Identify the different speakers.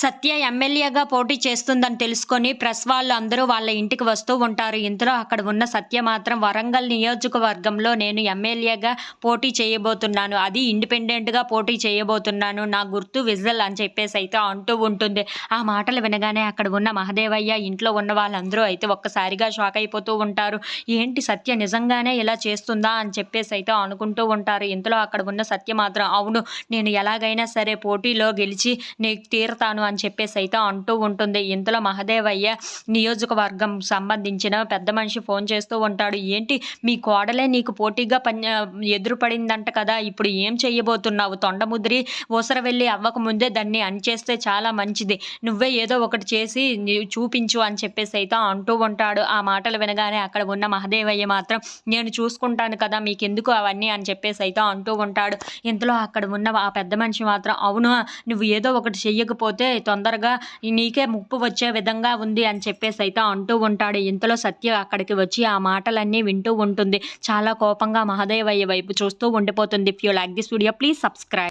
Speaker 1: సత్య ఎమ్మెల్యేగా పోటీ చేస్తుందని తెలుసుకొని ప్రెస్ వాళ్ళు అందరూ వాళ్ళ ఇంటికి వస్తూ ఉంటారు. ఇంతలో అక్కడ ఉన్న సత్య మాత్రం వరంగల్ నియోజకవర్గంలో నేను ఎమ్మెల్యేగా పోటీ చేయబోతున్నాను. అది ఇండిపెండెంట్గా పోటీ చేయబోతున్నాను. నా గుర్తు విజల్ అని చెప్పేసి అయితే అంటూ ఉంటుంది. ఆ మాటలు వినగానే అక్కడ ఉన్న మహదేవయ్య ఇంట్లో ఉన్న వాళ్ళందరూ అయితే ఒక్కసారిగా షాక్ అయిపోతూ ఉంటారు. ఏంటి సత్య నిజంగానే ఇలా చేస్తుందా అని చెప్పేసి అయితే అనుకుంటూ ఉంటారు. ఇంతలో అక్కడ ఉన్న సత్య మాత్రం అవును నేను ఎలాగైనా సరే పోటీలో గెలిచి నీకు తీరుతాను. అని చెప్పేసి అయితే అంటూ ఉంటుంది. ఇంతలో మహదేవయ్య నియోజకవర్గం సంబంధించిన పెద్ద మనిషి ఫోన్ చేస్తూ ఉంటాడు. ఏంటి మీ కోడలే నీకు పోటీగా పని ఎదురుపడిందంట కదా ఇప్పుడు ఏం చేయబోతున్నావు తొండముద్రి ఊసర వెళ్ళి అవ్వక ముందే దాన్ని అణిచేస్తే చాలా మంచిది. నువ్వే ఏదో ఒకటి చేసి చూపించు అని చెప్పేసి అయితే అంటూ ఉంటాడు. ఆ మాటలు వినగానే అక్కడ ఉన్న మహదేవయ్య మాత్రం నేను చూసుకుంటాను కదా మీకు ఎందుకు అవన్నీ అని చెప్పేసి అయితే అంటూ ఉంటాడు. ఇంతలో అక్కడ ఉన్న ఆ పెద్ద మనిషి మాత్రం అవును నువ్వు ఏదో ఒకటి చెయ్యకపోతే తొందరగా నీకే ముప్పు వచ్చే విధంగా ఉంది అని చెప్పేసి అయితే అంటూ ఉంటాడు. ఇంతలో సత్య అక్కడికి వచ్చి ఆ మాటలన్నీ వింటూ ఉంటుంది. చాలా కోపంగా మహదేవయ్య వైపు చూస్తూ ఉండిపోతుంది. Few like this video please subscribe